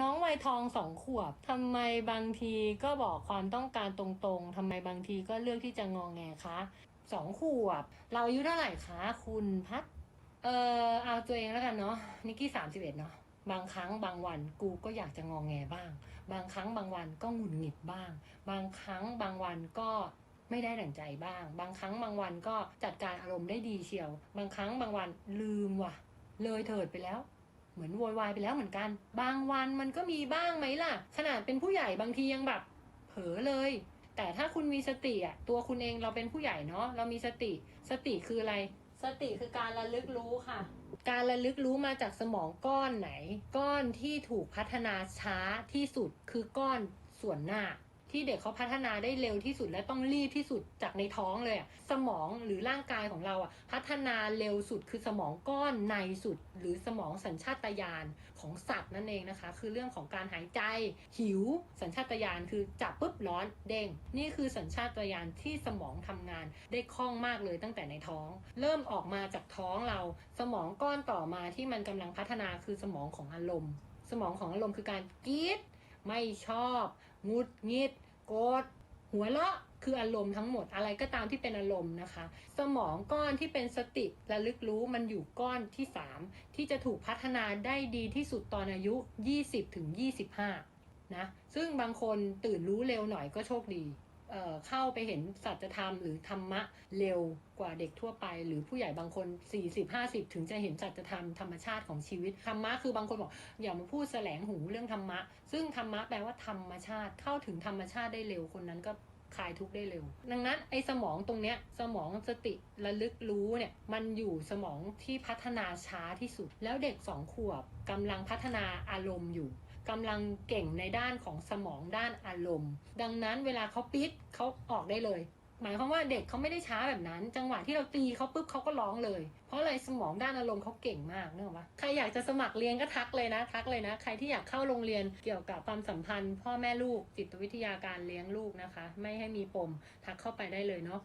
น้องวัยทองสองขวบทำไมบางทีก็บอกความต้องการตรงๆทำไมบางทีก็เลือกที่จะงองแงคะสองขวบ เราอายุเท่าไหร่คะ คุณพัดเออเอาตัวเองแล้วกันเนาะนิกกี้สามสิบเอ็ดเนาะบางครั้งบางวันกูก็อยากจะงองแงบ้าง บางครั้งบางวันก็หงุดหงิดบ้าง บางครั้งบางวันก็ไม่ได้ดั่งใจบ้าง บางครั้งบางวันก็จัดการอารมณ์ได้ดีเชียว บางครั้งบางวันลืมว่ะ เลยเถิดไปแล้ว เหมือนโวยวายไปแล้วเหมือนกัน บางวันมันก็มีบ้างไหมล่ะ ขนาดเป็นผู้ใหญ่บางทียังแบบ เผลอเลย แต่ถ้าคุณมีสติอะตัวคุณเองเราเป็นผู้ใหญ่เนาะเรามีสติ สติคืออะไร สติคือการระลึกรู้ค่ะ การระลึกรู้มาจากสมองก้อนไหน ก้อนที่ถูกพัฒนาช้าที่สุดคือก้อนส่วนหน้า ที่เด็กเขาพัฒนาได้เร็วที่สุดและต้องรีบที่สุดจากในท้องเลยอะสมองหรือร่างกายของเราอะพัฒนาเร็วสุดคือสมองก้อนในสุด หรือสมองสัญชาตญาณของสัตว์นั่นเองนะคะ คือเรื่องของการหายใจ หิว สัญชาตญาณคือจับปุ๊บร้อนเด้ง นี่คือสัญชาตญาณที่สมองทำงานได้คล่องมากเลยตั้งแต่ในท้อง เริ่มออกมาจากท้องเรา สมองก้อนต่อมาที่มันกำลังพัฒนาคือสมองของอารมณ์ สมองของอารมณ์คือการกรีดไม่ชอบ งุดงิดโกรธหัวเราะคืออารมณ์ทั้งหมดอะไรก็ตามที่เป็นอารมณ์นะคะ สมองก้อนที่เป็นสติระลึกรู้มันอยู่ก้อนที่ 3 ที่จะถูกพัฒนาได้ดีที่สุดตอนอายุ 20ถึง25นะซึ่งบางคนตื่นรู้เร็วหน่อยก็โชคดี เข้าไปเห็นสัจธรรมหรือธรรมะเร็วกว่าเด็กทั่วไป หรือผู้ใหญ่บางคน 40-50 ถึงจะเห็นสัจธรรมธรรมชาติของชีวิตธรรมะคือบางคนบอกอย่ามาพูดแสลงหูเรื่องธรรมะ ซึ่งธรรมะแปลว่าธรรมชาติเข้าถึงธรรมชาติได้เร็วคนนั้นก็คลายทุกข์ได้เร็ว ดังนั้นไอ้สมองตรงเนี้ยสมองสติระลึกรู้เนี่ยมันอยู่สมองที่พัฒนาช้าที่สุด แล้วเด็กสองขวบกำลังพัฒนาอารมณ์อยู่ กำลังเก่งในด้านของสมองด้านอารมณ์ ดังนั้นเวลาเขาปิดเขาออกได้เลย หมายความว่าเด็กเขาไม่ได้ช้าแบบนั้น จังหวะที่เราตีเขาปุ๊บเขาก็ร้องเลย เพราะอะไรสมองด้านอารมณ์เขาเก่งมากเนอะปะใครอยากจะสมัครเรียนก็ทักเลยนะ ทักเลยนะ ใครที่อยากเข้าโรงเรียนเกี่ยวกับความสัมพันธ์ พ่อแม่ลูกจิตวิทยาการเลี้ยงลูกนะคะ ไม่ให้มีปมทักเข้าไปได้เลยเนาะ